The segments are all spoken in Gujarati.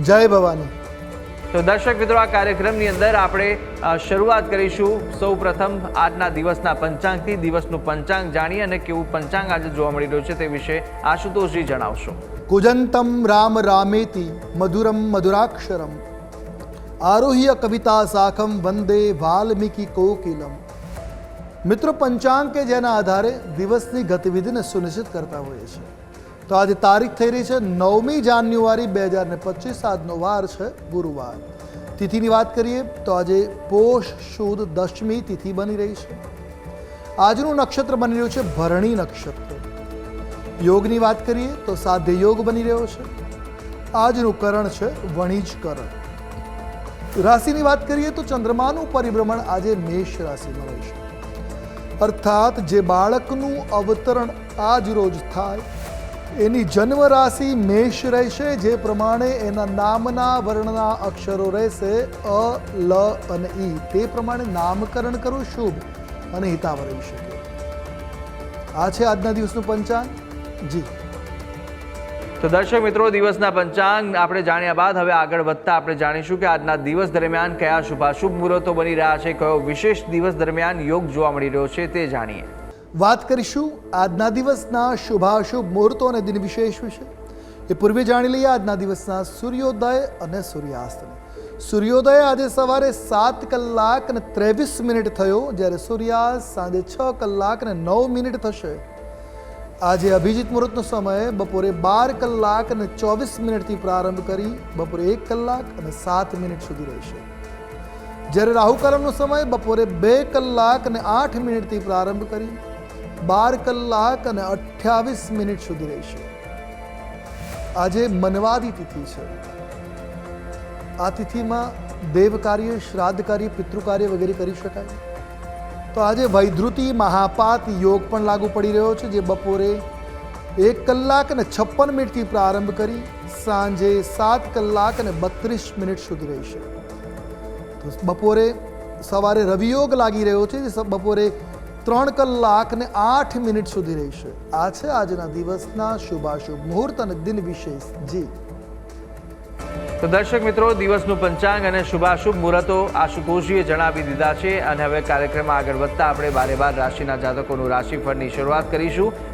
જય ભવાની. તો દર્શક મિત્રો આ કાર્યક્રમની અંદર આપણે શરૂઆત કરીશું. સૌ પ્રથમ આજના દિવસના પંચાંગથી દિવસનું પંચાંગ જાણીએ અને કેવું પંચાંગ આજે જોવા મળી રહ્યું છે તે વિશે આશુતોષજી જણાવશો. કુજંતમ રામ રામેતિ મધુરમ મધુરાક્ષરમ આરોહ્ય કવિતા શાખમ વંદે વાલ્મીકી કોકિલમ. મિત્રો પંચાંગ કે જેના આધારે દિવસની ગતિવિધિને સુનિશ્ચિત કરતા હોઈએ છે તો આજે તારીખ થઈ રહી છે નવમી જાન્યુઆરી બે હજાર ને પચીસ. આજનો વાર છે ગુરુવાર. તિથિની વાત કરીએ તો આજે પોષ સુદ દશમી તિથિ બની રહી છે. આજનું નક્ષત્ર બની રહ્યું છે ભરણી નક્ષત્ર. યોગની વાત કરીએ તો સાધ્ય યોગ બની રહ્યો છે. આજનું કરણ છે વણિજ કરણ. રાશિની વાત કરીએ તો ચંદ્રમાનું પરિભ્રમણ આજે મેષ રાશિમાં રહેશે અર્થાત જે બાળકનું અવતરણ આજ રોજ થાય એની જન્મ રાશિ મેષ રહેશે, જે પ્રમાણે એના નામના વર્ણના અક્ષરો રહેશે, અ, લ અને ઈ. તે પ્રમાણે નામકરણ કરવું શુભ અને હિતાવ રહી શકે. આ છે આજના દિવસનું પંચાંગ. જી. તો દર્શક મિત્રો, દિવસના પંચાંગ આપણે જાણ્યા બાદ હવે આગળ વધતા આપણે જાણીશું કે આજના દિવસ દરમિયાન કયા શુભાશુભ મુહૂર્તો બની રહ્યા છે, કયો વિશેષ દિવસ દરમિયાન યોગ જોવા મળી રહ્યો છે તે જાણીએ. વાત કરીશું આજના દિવસના શુભાશુભ મુહૂર્તો અને દિન વિશેષ વિશે. એ પૂર્વે જાણી લઈએ આજના દિવસના સૂર્યોદય અને સૂર્યાસ્તને. સૂર્યોદય આજે સવારે સાત કલાક અને ત્રેવીસ મિનિટ થયો, જ્યારે સૂર્યાસ્ત સાંજે છ કલાક અને નવ મિનિટ થશે. આજે અભિજીત મુહૂર્તનો સમય બપોરે બાર કલાક અને ચોવીસ મિનિટથી પ્રારંભ કરી બપોરે એક કલાક અને સાત મિનિટ સુધી રહેશે. જ્યારે રાહુકાલમનો સમય બપોરે બે કલાક અને આઠ મિનિટથી પ્રારંભ કરી બાર કલાક અને અઠ્યાવીસ મિનિટ સુધી રહેશે. આજે મનવાદી તિથિ છે. આ તિથિમાં દેવ કાર્ય શ્રાદ્ધ કાર્ય પિતૃ કાર્ય વગેરે કરી શકાય. તો આજે વૈધૃતિ મહાપાત યોગ પણ લાગુ પડી રહ્યો છે, જે બપોરે એક કલાક અને છપ્પન મિનિટથી પ્રારંભ કરી સાંજે સાત કલાક અને બત્રીસ મિનિટ સુધી રહેશે. બપોરે સવારે રવિયોગ લાગી રહ્યો છે, જે બપોરે ત્રણ કલાક ને આઠ મિનિટ સુધી રહેશે. આ છે આજના દિવસના શુભાશુભ મુહૂર્ત અને દિન વિશેષ જી. તો દર્શક મિત્રો, દિવસનું પંચાંગ અને શુભાશુભ મુહૂર્તો આશુતોષજીએ જણાવી દીધા છે અને હવે કાર્યક્રમમાં આગળ વધતા આપણે બારે બાર રાશિના જાતકોનું રાશિફળની શરૂઆત કરીશું.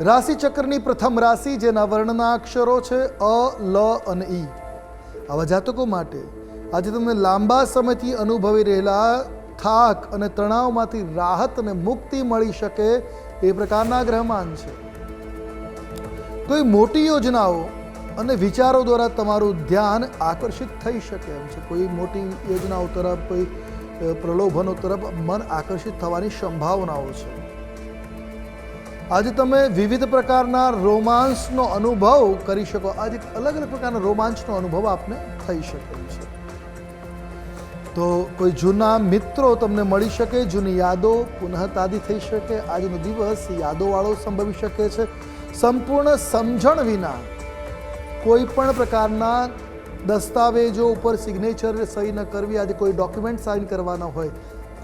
રાશિ ચક્રની પ્રથમ રાશિ, જેના વર્ણના અક્ષરો છે અ, લ અને ઈ. આવા જાતકો માટે આજે તમને લાંબા સમયથી અનુભવી રહેલા થાક અને તણાવમાંથી રાહત અને મુક્તિ મળી શકે એ પ્રકારના ગ્રહમાન છે. કોઈ મોટી યોજનાઓ અને વિચારો દ્વારા તમારું ધ્યાન આકર્ષિત થઈ શકે એમ છે. કોઈ મોટી યોજનાઓ તરફ, કોઈ પ્રલોભનો તરફ મન આકર્ષિત થવાની સંભાવનાઓ છે. આજે તમે વિવિધ પ્રકારના રોમાન્સનો અનુભવ કરી શકો. આજે અલગ અલગ પ્રકારના રોમાંચનો અનુભવ આપને થઈ શકે છે. તો કોઈ જૂના મિત્રો તમને મળી શકે, જૂની યાદો પુનઃ તાદી થઈ શકે, આજનો દિવસ યાદોવાળો સંભવી શકે છે. સંપૂર્ણ સમજણ વિના કોઈ પણ પ્રકારના દસ્તાવેજો ઉપર સિગ્નેચર સહી ન કરવી, આજે કોઈ ડોક્યુમેન્ટ સાઇન કરવાના હોય,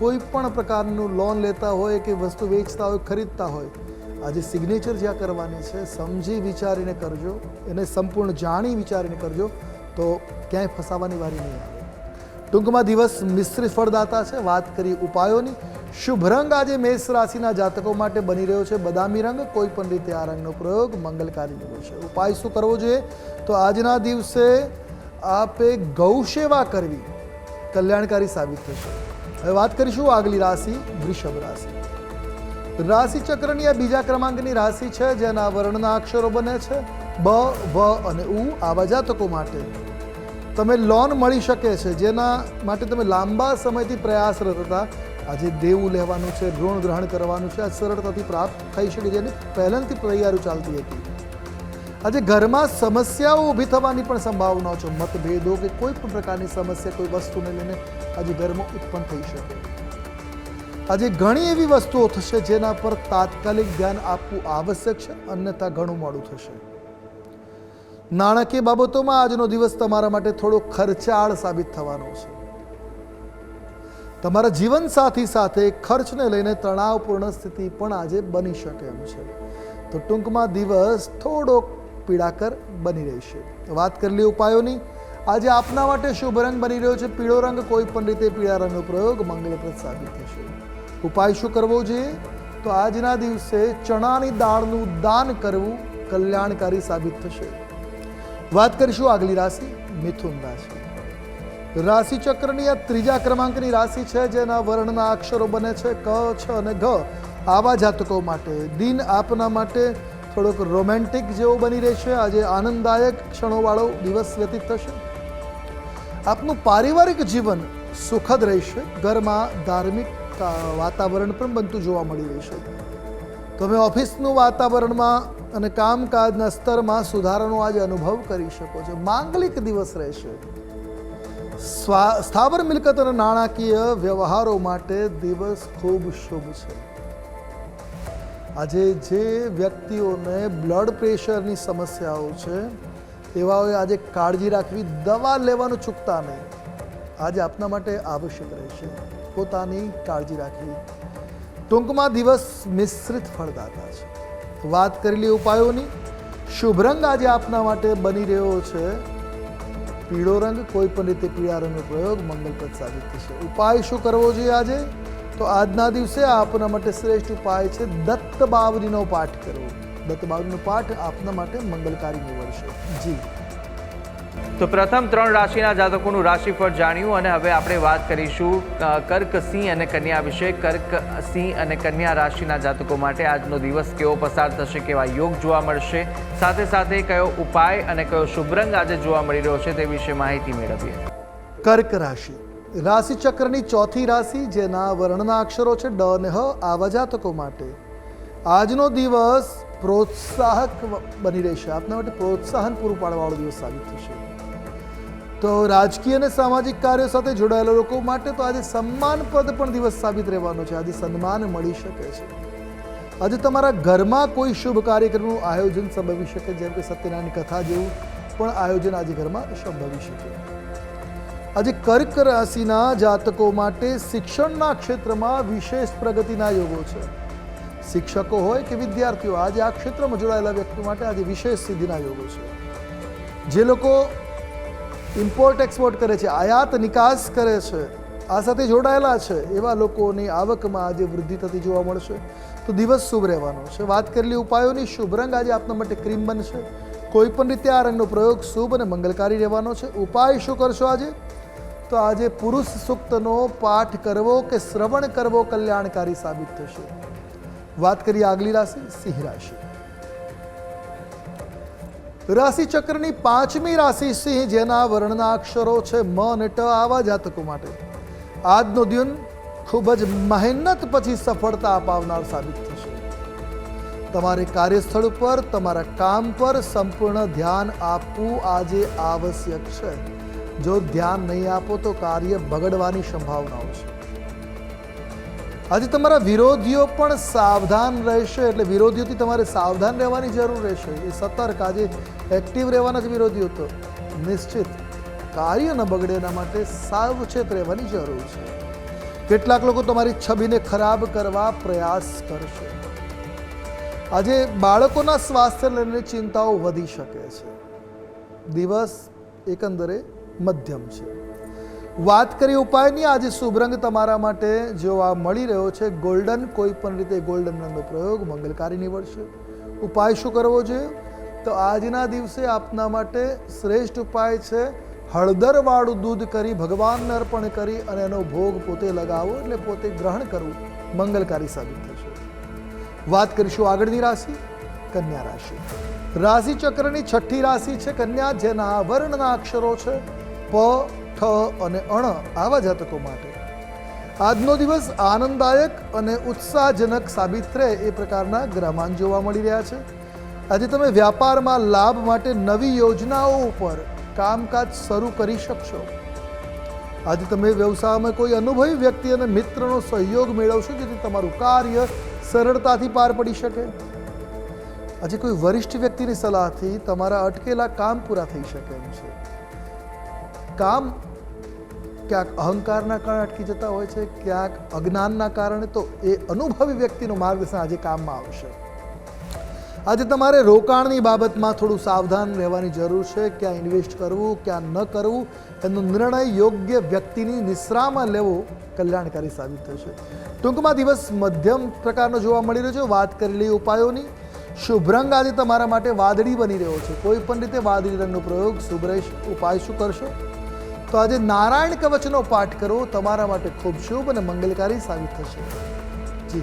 કોઈ પણ પ્રકારનું લોન લેતા હોય કે વસ્તુ વેચતા હોય, ખરીદતા હોય આજે સિગ્નેચર જ્યાં કરવાની છે, સમજી વિચારીને કરજો, એને સંપૂર્ણ જાણી વિચારીને કરજો, તો ક્યાંય ફસાવાની વારી નહીં આવે. ટૂંકમાં દિવસ મિશ્રિત ફળદાતા છે, વાત કરી ઉપાયોની. શુભ રંગ આજે મેષ રાશિના જાતકો માટે બની રહ્યો છે, બદામી રંગ, કોઈ પણ રીતે આ રંગનો પ્રયોગ મંગલકારી રહ્યો છે. ઉપાય શું કરવો જોઈએ? તો આજના દિવસે આપે ગૌ સેવા કરવી, કલ્યાણકારી સાબિત થશે. હવે વાત કરીશું આગલી રાશિ, વૃષભ રાશિ. રાશિ ચક્રની આ બીજા ક્રમાંકની રાશિ છે, જેના વર્ણના અક્ષરો બને છે, બ, વ અને ઉ આવા જાતકો માટે. તમે લોન મળી શકે છે, જેના માટે તમે લાંબા સમયથી પ્રયાસરત હતા. આજે દેવું લેવાનું છે, ઋણ ગ્રહણ કરવાનું છે, આ સરળતાથી પ્રાપ્ત થઈ શકે જેની પહેલાંથી તૈયારીઓ ચાલતી હતી. આજે ઘરમાં સમસ્યાઓ ઊભી થવાની પણ સંભાવનાઓ છે, મતભેદો કે કોઈ પણ પ્રકારની સમસ્યા, કોઈ વસ્તુને લઈને આજે ઘરમાં ઉત્પન્ન થઈ શકે. આજે ઘણી એવી વસ્તુઓ થશે જેના પર તાત્કાલિક ધ્યાન આપવું આવશ્યક છે, અન્યથા ઘણું મોડું થશે. નાણાકીય બાબતોમાં આજનો દિવસ તમારા માટે થોડો ખર્ચાળ સાબિત થવાનો છે. તમારા જીવનસાથી સાથે ખર્ચને લઈને તણાવપૂર્ણ સ્થિતિ પણ આજે બની શકે એમ છે. તો ટૂંકમાં દિવસ થોડો પીડાકર બની રહેશે. વાત કરી લઈએ ઉપાયોની. આજે આપના માટે શુભ રંગ બની રહ્યો છે. પીળો રંગ કોઈ પણ રીતે પીળા રંગનો પ્રયોગ મંગળપ્રદ સાબિત થશે. ઉપાય શું કરવો જોઈએ? તો આજના દિવસે ચણાની દાળનું દાન કરવું કલ્યાણકારી સાબિત થશે. વાત કરીશું આગલી રાશિ, મિથુન રાશિ. રાશિ ચક્રની આ ત્રીજા ક્રમાંકની રાશિ છે, જેના વર્ણના અક્ષરો બને છે ક, છ અને ઘ. આવા જાતકો માટે, દિન આપના માટે થોડોક રોમેન્ટિક જેવો બની રહેશે. આજે આનંદદાયક ક્ષણોવાળો દિવસ વ્યતીત થશે. આપનું પારિવારિક જીવન સુખદ રહેશે. ઘરમાં ધાર્મિક વાતાવરણ પણ બનતું જોવા મળી છે. તમે ઓફિસનું વાતાવરણમાં અને કામકાજના સ્તરમાં સુધારાનો આજે અનુભવ કરી શકો છો. માંગલિક દિવસ રહેશે. સ્થાવર મિલકત અને નાણાકીય વ્યવહારો માટે દિવસ ખૂબ શુભ છે. આજે જે વ્યક્તિઓને બ્લડ પ્રેશરની સમસ્યાઓ છે, તેવાઓએ આજે કાળજી રાખવી, દવા લેવાનું ચૂકતા નહીં. આજે આપના માટે આવશ્યક રહેશે. પોતાની કાળજી રાખવી ટૂંકમાં દિવસ મિશ્રિત ફળદાતા છે. વાત કરેલી ઉપાયોની. શુભ રંગ આજે આપના માટે બની રહ્યો છે. પીળો રંગ કોઈ પણ રીતે પીળા રંગનો પ્રયોગ મંગલપ્રદ સાબિત થશે. ઉપાય શું કરવો જોઈએ આજે? તો આજના દિવસે આપના માટે શ્રેષ્ઠ ઉપાય છે દત્ત બાવરીનો પાઠ કરવો. દત્ત બાવરીનો પાઠ આપના માટે મંગલકારી નીવડશે. જી. તો પ્રથમ ત્રણ રાશિના જાતકોનું રાશિફળ જાણ્યું અને હવે આપણે વાત કરીશું કર્ક સિંહ અને કન્યા વિશે. કર્ક સિંહ અને કન્યા રાશિના જાતકો માટે આજનો દિવસ કેવો પસાર થશે, કેવા યોગ જોવા મળશે, સાથે સાથે કયો ઉપાય અને કયો શુભરંગ આજે જોવા મળી રહ્યો છે તે વિશે માહિતી મેળવીએ. કર્ક રાશિ. રાશિ ચક્રની ચોથી રાશિ, જેના વર્ણના અક્ષરો છે ડ અને હ, આવા જાતકો માટે. આજનો દિવસ પ્રોત્સાહક બની રહેશે. આપના માટે પ્રોત્સાહન પૂરું પાડવાવાળો દિવસ સાબિત થશે. તો રાજકીય અને સામાજિક કાર્યો સાથે જોડાયેલા લોકો માટે તો આજે સન્માનપદ પણ દિવસ સાબિત રહેવાનો છે. આજે સન્માન મળી શકે છે. આજે તમારા ઘરમાં કોઈ શુભ કાર્યક્રમનું આયોજન સંભવી શકે, જેમ કે સત્યનારાયણ કથા જેવું પણ આયોજન આજે ઘરમાં સંભવી શકે. આજે કર્ક રાશિના જાતકો માટે શિક્ષણના ક્ષેત્રમાં વિશેષ પ્રગતિના યોગો છે. શિક્ષકો હોય કે વિદ્યાર્થીઓ, આજે આ ક્ષેત્રમાં જોડાયેલા વ્યક્તિ માટે આજે વિશેષ સિદ્ધિના યોગો છે. જે લોકો ઇમ્પોર્ટ એક્સપોર્ટ કરે છે, આયાત, નિકાસ કરે છે, આ સાથે જોડાયેલા છે, એવા લોકોની આવકમાં આજે વૃદ્ધિ થતી જોવા મળશે. તો દિવસ શુભ રહેવાનો છે. વાત કરેલી ઉપાયોની, શુભ રંગ આજે આપના માટે ક્રીમ બનશે. કોઈ પણ રીતે આ રંગનો પ્રયોગ શુભ અને મંગલકારી રહેવાનો છે. ઉપાય શું કરશો આજે? તો આજે પુરુષ સૂક્તનો પાઠ કરવો કે શ્રવણ કરવો કલ્યાણકારી સાબિત થશે? વાત કરીએ આગલી રાશિ, સિંહ રાશિ. રાશિ ચક્રની પાંચમી રાશિ સિંહ જેના વર્ણના અક્ષરો છે મ અને ટ આવા જાતકો માટે. આજનો દિન ખૂબ જ મહેનત પછી સફળતા અપાવનાર સાબિત થશે. તમારે કાર્યસ્થળ ઉપર, તમારા કામ પર સંપૂર્ણ ધ્યાન આપવું આજે આવશ્યક છે. જો ધ્યાન નહીં આપો તો કાર્ય બગડવાની સંભાવનાઓ છે. આજે તમારા વિરોધીઓ પણ સાવધાન રહેશે એટલે વિરોધીઓથી તમારે સાવધાન રહેવાની જરૂર રહેશે. એ સતર્ક, આજે એક્ટિવ રહેવાના જ વિરોધીઓ તો. નિશ્ચિત. કાર્ય ન બગડે એના માટે સાવચેત રહેવાની જરૂર છે. કેટલાક લોકો તમારી છબીને ખરાબ કરવા પ્રયાસ કરશે. આજે બાળકોના સ્વાસ્થ્ય લઈને ચિંતાઓ વધી શકે છે. દિવસ એકંદરે મધ્યમ છે. વાત કરી ઉપાયની. આજે શુભ રંગ તમારા માટે જોવા મળી રહ્યો છે. ગોલ્ડન કોઈ પણ રીતે ગોલ્ડન રંગનો પ્રયોગ મંગલકારી નીવડશે. ઉપાય શું કરવો જોઈએ? તો આજના દિવસે આપના માટે શ્રેષ્ઠ ઉપાય છે હળદરવાળું દૂધ કરી ભગવાનને અર્પણ કરી અને એનો ભોગ પોતે લગાવો એટલે પોતે ગ્રહણ કરવું મંગલકારી સાબિત થશે. વાત કરીશું આગળની રાશિ, કન્યા રાશિ. રાશિ ચક્રની છઠ્ઠી રાશિ છે કન્યા, જેના વર્ણના અક્ષરો છે પ ઠ અને અણ આવા જાતકો માટે. આજનો દિવસ આનંદદાયક અને ઉત્સાહજનક સાબિત રહે એ પ્રકારના ગ્રહમાન જોવા મળી રહ્યા છે. આજે તમે વ્યાપારમાં લાભ માટે નવી યોજનાઓ ઉપર કામકાજ શરૂ કરી શકશો. આજે તમે વ્યવસાયમાં કોઈ અનુભવી વ્યક્તિ અને મિત્રનો સહયોગ મેળવશો જેથી તમારું કાર્ય સરળતાથી પાર પડી શકે. આજે કોઈ વરિષ્ઠ વ્યક્તિની સલાહથી તમારા અટકેલા કામ પૂરા થઈ શકે એમ છે. કામ ક્યાંક અહંકારના કારણે અટકી જતા હોય છે, ક્યાંક અજ્ઞાનના કારણે તો એ અનુભવી વ્યક્તિનું માર્ગદર્શન આજે કામમાં આવશે. આજે તમારે રોકાણની બાબતમાં થોડું સાવધાન રહેવાની જરૂર છે, ક્યાં ઇન્વેસ્ટ કરવું, ક્યાં ન કરવું, એનો નિર્ણય યોગ્ય વ્યક્તિની નિશ્રામાં લેવો કલ્યાણકારી સાબિત થશે. ટૂંકમાં દિવસ મધ્યમ પ્રકારનો જોવા મળી રહ્યો છે, વાત કરેલી ઉપાયોની. શુભ રંગ આજે તમારા માટે વાદળી બની રહ્યો છે. કોઈ પણ રીતે વાદળી રંગનો પ્રયોગ શુભ ઉપાય શું કરશો? તો આજે નારાયણ કવચનો પાઠ કરો. તમારા માટે ખૂબ શુભ અને મંગલકારી સાબિત થશે. જી.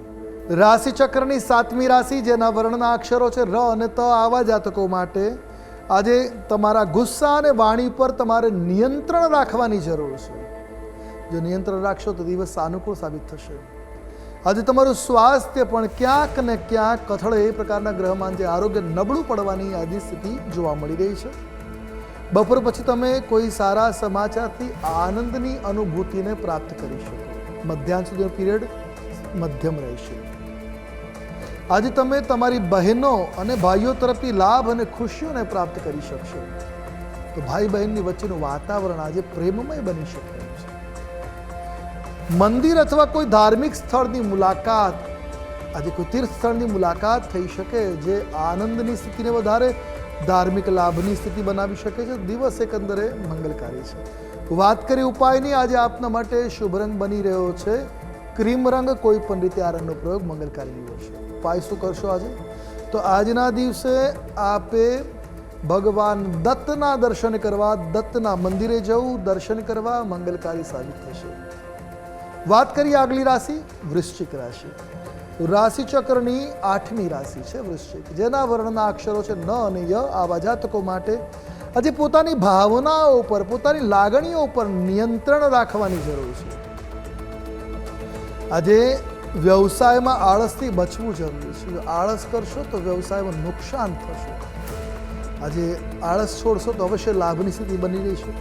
રાશિ ચક્રની સાતમી રાશિ, જેના વર્ણના અક્ષરો છે ર અને ત આવા જાતકો માટે આજે તમારા ગુસ્સા અને વાણી પર તમારે નિયંત્રણ રાખવાની જરૂર છે. જો નિયંત્રણ રાખશો તો દિવસ સાનુકૂળ સાબિત થશે. આજે તમારું સ્વાસ્થ્ય પણ ક્યાંક ને ક્યાંક કથળે એ પ્રકારના ગ્રહમાં જે આરોગ્ય નબળું પડવાની આજે સ્થિતિ જોવા મળી રહી છે. બપોર પછી તમે કોઈ સારા સમાચારથી આનંદની અનુભૂતિને પ્રાપ્ત કરી શકો. મધ્યાહન સુધીનો પીરિયડ મધ્યમ રહેશે. આજે તમે તમારી બહેનો અને ભાઈઓ તરફથી લાભ અને ખુશીઓને પ્રાપ્ત કરી શકશો. તો ભાઈ બહેનની વચ્ચેનું વાતાવરણ આજે પ્રેમમય બની શકે છે. મંદિર અથવા કોઈ ધાર્મિક સ્થળની મુલાકાત, આજે કોઈ તીર્થ સ્થળની મુલાકાત થઈ શકે જે આનંદની સ્થિતિને વધારે ધાર્મિક લાભની સ્થિતિ બનાવી શકે છે. દિવસ એકંદરે મંગલકારી છે. વાત કરી ઉપાયની, આજે આપના માટે શુભ રંગ બની રહ્યો છે. ક્રીમ રંગ કોઈ પણ રીતે આ રંગનો પ્રયોગ મંગલકારી નીવડશે ઉપાય શું કરશો આજે તો આજના દિવસે આપે ભગવાન દત્તના દર્શન કરવા દત્તના મંદિરે જવું દર્શન કરવા મંગલકારી સાબિત થશે વાત કરીએ આગલી રાશિ વૃશ્ચિક રાશિ રાશિ ચક્રની આઠમી રાશિ છે વૃશ્ચિક જેના વર્ણના અક્ષરો છે ન અને ય આવા જાતકો માટે આજે પોતાની ભાવનાઓ ઉપર, પોતાની લાગણીઓ ઉપર નિયંત્રણ રાખવાની જરૂર છે. આજે વ્યવસાયમાં આળસથી બચવું જરૂરી છે. આળસ કરશો તો વ્યવસાયમાં નુકસાન થશે. આજે આળસ છોડશો તો અવશ્ય લાભની સ્થિતિ બની રહી છે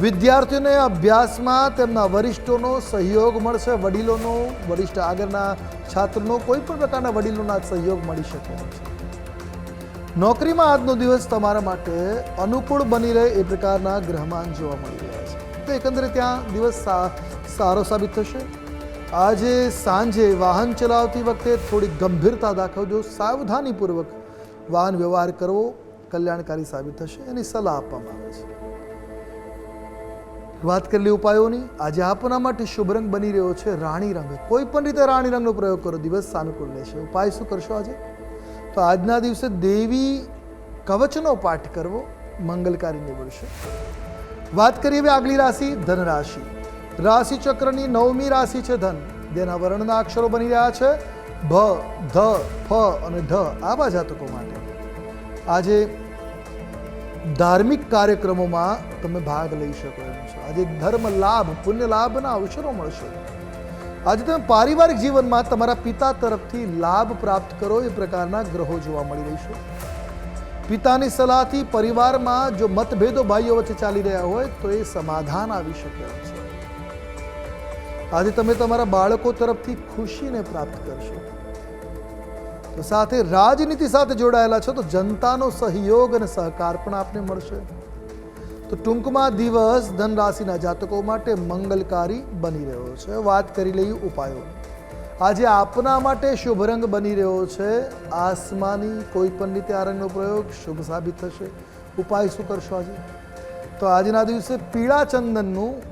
વિદ્યાર્થીઓને અભ્યાસમાં તેમના વરિષ્ઠોનો સહયોગ મળશે. વડીલોનો, વરિષ્ઠ આગળના છાત્રનો કોઈ પણ પ્રકારના વડીલોના સહયોગ મળી શકે છે. નોકરીમાં આજનો દિવસ તમારા માટે અનુકૂળ બની રહે એ પ્રકારના ગ્રહમાન જોવા મળી રહ્યા છે. તો એકંદરે ત્યાં દિવસ સારો સાબિત થશે. આજે સાંજે વાહન ચલાવતી વખતે થોડી ગંભીરતા દાખવજો. સાવધાનીપૂર્વક વાહન વ્યવહાર કરવો કલ્યાણકારી સાબિત થશે એની સલાહ આપવામાં આવે છે. વાત કરેલી ઉપાયોની. આજે આપના માટે શુભ રંગ બની રહ્યો છે રાણી રંગ. કોઈ પણ રીતે રાણી રંગનો પ્રયોગ કરો. દિવસ સાનુકૂળ રહેશે. ઉપાય શું કરશો આજે? તો આજના દિવસે દેવી કવચનો પાઠ કરવો મંગલકારી નીવડશે. વાત કરીએ હવે આગલી રાશિ ધન રાશિ રાશિ ચક્રની નવમી રાશિ છે ધન. જેના વર્ણના અક્ષરો બની રહ્યા છે ભ, ધ, ફ અને ઢ આવા જાતકો માટે. આજે ધાર્મિક કાર્યક્રમોમાં તમે ભાગ લઈ શકો એમ છો. આજે ધર્મ લાભ, પુણ્ય લાભના અવસરો મળશે. આજે તમે પારિવારિક જીવનમાં તમારા પિતા તરફથી લાભ પ્રાપ્ત કરો એ પ્રકારના ગ્રહો જોવા મળી રહેશે પિતાની સલાહથી પરિવારમાં જો મતભેદો ભાઈઓ વચ્ચે ચાલી રહ્યા હોય તો એ સમાધાન આવી શકે છે. આજે તમે તમારા બાળકો તરફથી ખુશીને પ્રાપ્ત કરશો. તો સાથે રાજનીતિ સાથે જોડાયેલા છો તો જનતાનો સહયોગ અને સહકાર પણ આપને મળશે. તો ટૂંકમાં દિવસ ધન રાશિના જાતકો માટે મંગલકારી બની રહ્યો છે. વાત કરી લઈએ ઉપાયો. આજે આપના માટે શુભ રંગ બની રહ્યો છે. આસમાની કોઈ પણ રીતે આ રંગનો પ્રયોગ શુભ સાબિત થશે. ઉપાય શું કરશો આજે? તો આજના દિવસે પીળા ચંદનનું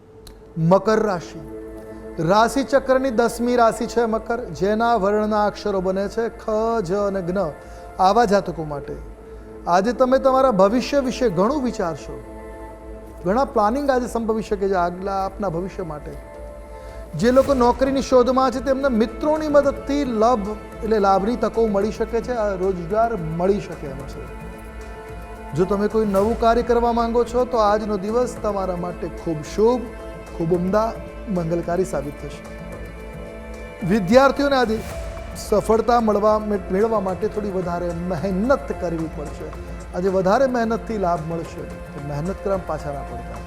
મકર રાશિ. રાશિ ચક્રની દસમી રાશિ છે મકર, જેના વર્ણના અક્ષરો બને છે ખ, જ અને જ્ઞ આવા જાતકો માટે. આજે તમે તમારા ભવિષ્ય વિશે ઘણું વિચારશો. ઘણા પ્લાનિંગ આજે સંભવી શકે છે આગલા આપના ભવિષ્ય માટે. જે લોકો નોકરીની શોધમાં છે તેમને મિત્રોની મદદથી લાભ એટલે લાભની તકો મળી શકે છે રોજગાર મળી શકે એમ છે. જો તમે કોઈ નવું કાર્ય કરવા માંગો છો તો આજનો દિવસ તમારા માટે ખૂબ શુભ. ખૂબ ઉમદા, મંગલકારી સાબિત થશે. વિદ્યાર્થીઓને આજે સફળતા મળવા મેળવવા માટે થોડી વધારે મહેનત કરવી પડશે. આજે વધારે મહેનતથી લાભ મળશે. તો મહેનત કરવા પાછા ના પડતા.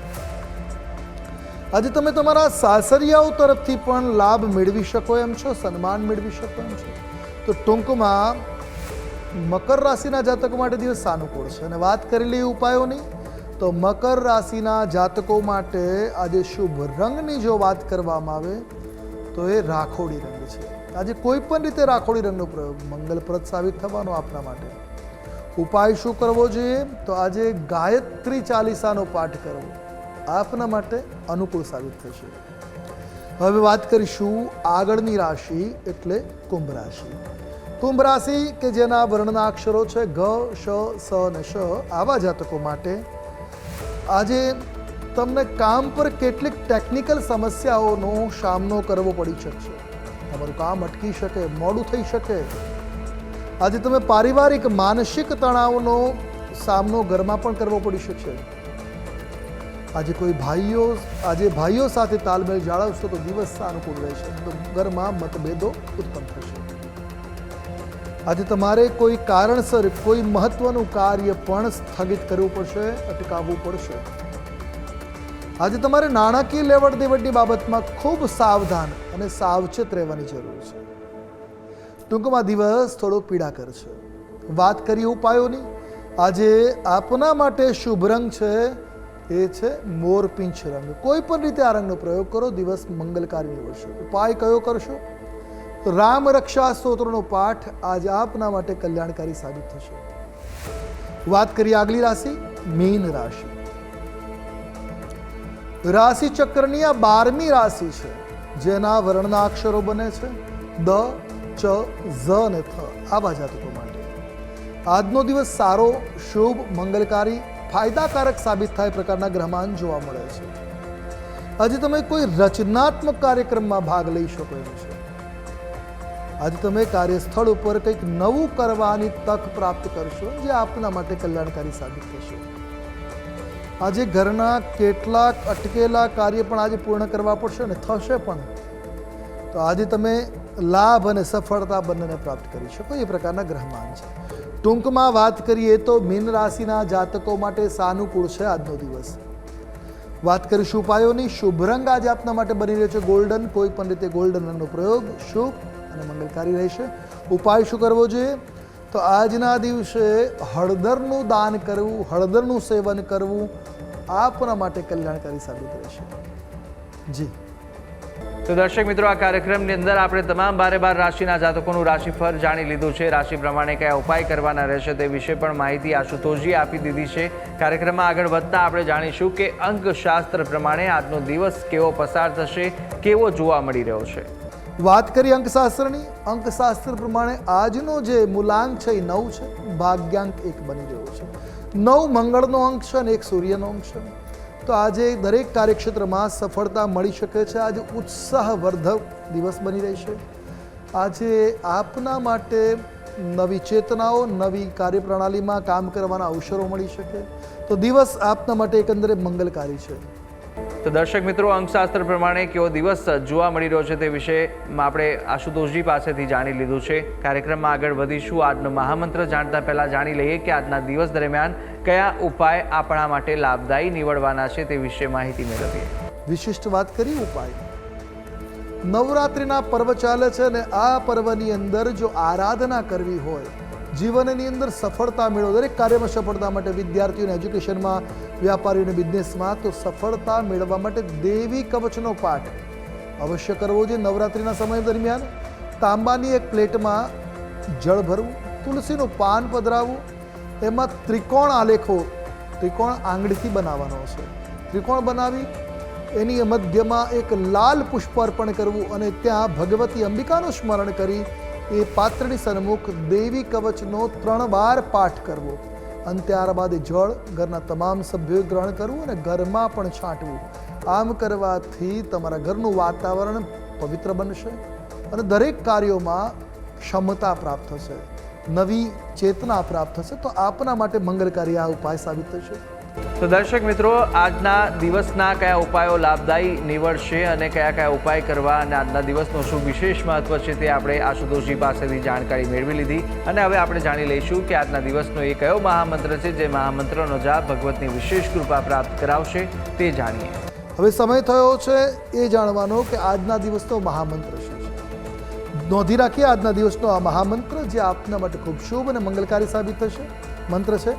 આજે તમે તમારા સાસરિયાઓ તરફથી પણ લાભ મેળવી શકો એમ છો, સન્માન મેળવી શકો એમ છો? તો ટૂંકમાં મકર રાશિના જાતકો માટે દિવસ સાનુકૂળ છે. અને વાત કરી લઈએ ઉપાયોની તો મકર રાશિના જાતકો માટે આજે શુભ રંગની જો વાત કરવામાં આવે, તો એ રાખોડી રંગ છે. આજે કોઈ પણ રીતે રાખોડી રંગનો પ્રયોગ મંગલપ્રદ સાબિત થવાનો આપના માટે. ઉપાય શું કરવો જોઈએ? તો આજે ગાયત્રી ચાલીસાનો પાઠ કરવો. આપના માટે અનુકૂળ સાબિત થશે. હવે વાત કરીશું આગળની રાશિ એટલે કુંભ રાશિ. કુંભ રાશિ કે જેના વર્ણના અક્ષરો છે ઘ શ, સ અને શ આવા જાતકો માટે આજે તમને કામ પર કેટલીક ટેકનિકલ સમસ્યાઓનો સામનો કરવો પડી શકશે. તમારું કામ અટકી શકે, મોડું થઈ શકે. આજે તમે પારિવારિક, માનસિક તણાવનો સામનો ઘરમાં પણ કરવો પડી શકશે. આજે કોઈ ભાઈઓ, આજે ભાઈઓ સાથે તાલમેલ જાળવશો તો દિવસ અનુકૂળ રહેશે. તો ઘરમાં મતભેદો ઉત્પન્ન થશે. આજે તમારે કોઈ કારણસર, કોઈ મહત્વનું કાર્ય પણ સ્થગિત કરવું પડશે, અટકાવવું પડશે. આજે તમારે નાણાકીય લેવડ દેવડની બાબતમાં ખૂબ સાવધાન અને સાવચેત રહેવાની જરૂર છે. ટૂંકમાં દિવસ થોડો પીડા કરશે વાત કરીએ ઉપાયોની? આજે આપના માટે શુભ રંગ છે, એ છે મોરપીંછ રંગ. કોઈ પણ રીતે આ રંગનો પ્રયોગ કરો, દિવસ મંગલકારી નીવડશે. ઉપાય કયો કરશો? રામ રક્ષા સ્તોત્રનો પાઠ આજે આપના માટે કલ્યાણકારી સાબિત થશે. વાત કરીએ આગલી રાશિ, મીન રાશિ. રાશિ ચક્રની આ બારમી રાશિ છે, જેના વર્ણના અક્ષરો બને છે, દ, ચ, ઝ અને થ, આવા જાતકો માટે. આજનો દિવસ સારો, શુભ, મંગલકારી, ફાયદાકારક સાબિત થાય પ્રકારના ગ્રહમાન જોવા મળે છે. આજે તમે કોઈ રચનાત્મક કાર્યક્રમમાં ભાગ લઈ શકો એમ છે. આજે તમે કાર્યસ્થળ ઉપર કંઈક નવું કરવાની તક પ્રાપ્ત કરશો જે આપના માટે કલ્યાણકારી સાબિત થશે. આજે ઘરના કેટલાક અટકેલા કાર્ય પણ આજે પૂર્ણ કરવા પડશે અને થશે પણ. તો આજે તમે લાભ અને સફળતા બંનેને પ્રાપ્ત કરી શકો, એ પ્રકારના ગ્રહમાન છે. ટૂંકમાં વાત કરીએ તો મીન રાશિના જાતકો માટે સાનુકૂળ છે આજનો દિવસ. વાત કરીશું ઉપાયોની. શુભ રંગ આજે આપના માટે બની રહ્યો છે ગોલ્ડન. કોઈ પણ રીતે ગોલ્ડન રંગનો પ્રયોગ શુભ અને મંગલકારી રહેશે ઉપાય શું કરવો જોઈએ? તો આજના દિવસે હળદરનું દાન કરવું, હળદરનું સેવન કરવું આપના માટે કલ્યાણકારી સાબિત રહેશે જી. તો દર્શક મિત્રો, આ કાર્યક્રમની અંદર આપણે તમામ બારે બાર રાશિના જાતકોનું રાશિફળ જાણી લીધું છે. રાશિ પ્રમાણે કયા ઉપાય કરવાના રહેશે તે વિશે પણ માહિતી આશુતોષજી આપી દીધી છે. કાર્યક્રમમાં આગળ વધતા આપણે જાણીશું કે અંકશાસ્ત્ર પ્રમાણે આજનો દિવસ કેવો પસાર થશે, કેવો જોવા મળી રહ્યો છે. વાત કરી અંકશાસ્ત્રની. અંકશાસ્ત્ર પ્રમાણે આજનો જે મૂલાંક છે એ નવ છે. ભાગ્યાંક એક બની રહ્યો છે. નવ મંગળનો અંક છે અને એક સૂર્યનો અંક છે. તો આજે દરેક કાર્યક્ષેત્રમાં સફળતા મળી શકે છે. આજે ઉત્સાહવર્ધક દિવસ બની રહેશે આજે આપના માટે નવી ચેતનાઓ, નવી કાર્યપ્રણાલીમાં કામ કરવાના અવસરો મળી શકે. તો દિવસ આપના માટે એકંદરે મંગલકારી છે. તો દર્શક મિત્રો, અંકશાસ્ત્ર પ્રમાણે કેવો દિવસ જોવા મળી રહ્યો છે તે વિશે આપણે આશુતોષજી પાસેથી જાણી લીધું છે. કાર્યક્રમમાં આગળ વધીશું. આજનો મહામંત્ર જાણતા પહેલાં જાણી લઈએ કે આજના દિવસ દરમિયાન કયા ઉપાય આપણા માટે લાભદાયી નીવડવાના છે તે વિશે માહિતી મેળવીએ. વિશિષ્ટ વાત કરી ઉપાય. નવરાત્રિના પર્વ ચાલે છે અને આ પર્વની અંદર જો આરાધના કરવી હોય જીવનની અંદર સફળતા મેળવો. દરેક કાર્યમાં સફળતા માટે વિદ્યાર્થીઓને એજ્યુકેશનમાં, વ્યાપારીઓને બિઝનેસમાં તો સફળતા મેળવવા માટે દેવી કવચનો પાઠ અવશ્ય કરવો જોઈએ નવરાત્રિના સમય દરમિયાન. તાંબાની એક પ્લેટમાં જળ ભરવું, તુલસીનું પાન પધરાવવું, એમાં ત્રિકોણ આલેખો, ત્રિકોણ આંગળીથી બનાવવાનો છે ત્રિકોણ બનાવી, એની મધ્યમાં એક લાલ પુષ્પ અર્પણ કરવું અને ત્યાં ભગવતી અંબિકાનું સ્મરણ કરી એ પાત્રની સન્મુખ દેવી કવચનો ત્રણ વાર પાઠ કરવો. અને ત્યારબાદ જળ ઘરના તમામ સભ્યોએ ગ્રહણ કરવું અને ઘરમાં પણ છાંટવું. આમ કરવાથી તમારા ઘરનું વાતાવરણ પવિત્ર બનશે અને દરેક કાર્યોમાં ક્ષમતા પ્રાપ્ત થશે. નવી ચેતના પ્રાપ્ત થશે તો આપના માટે મંગલકારી આ ઉપાય સાબિત થશે. તો દર્શક મિત્રો, આજના દિવસના કયા ઉપાયો લાભદાયી નીવડશે અને કયા કયા ઉપાય કરવા અને આજના દિવસનું શું વિશેષ મહત્વ છે તે આપણે આશુતોષજી પાસેથી જાણકારી મેળવી લીધી. અને હવે આપણે જાણી લઈશું કે આજના દિવસનો એ કયો મહામંત્ર છે જે મહામંત્રનો જાપ ભગવતની વિશેષ કૃપા પ્રાપ્ત કરાવશે તે જાણીએ. હવે સમય થયો છે એ જાણવાનો કે આજના દિવસનો મહામંત્ર છે. નોંધી રાખીએ આજના દિવસનો આ મહામંત્ર જે આપના માટે ખૂબ શુભ અને મંગલકારી સાબિત થશે. મંત્ર છે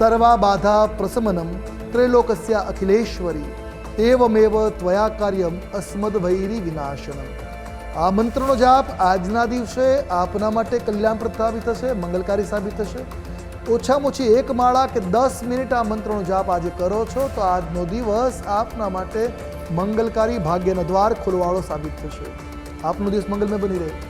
સર્વા બાધા પ્રસમનમ ત્રૈલોકસ્ય અખિલેશ્વરી એવમેવ ત્વયા કાર્યમ અસ્મદભૈરી વિનાશનમ આ મંત્રનો જાપ આજના દિવસે આપના માટે કલ્યાણપ્રદ સાબિત થશે મંગલકારી સાબિત થશે ઓછામાં ઓછી એક માળા કે દસ મિનિટ આ મંત્રનો જાપ આજે કરો છો તો આજનો દિવસ આપના માટે મંગલકારી ભાગ્યનો દ્વાર ખોલવાળો સાબિત થશે આપનો દિવસ મંગલમય બની રહે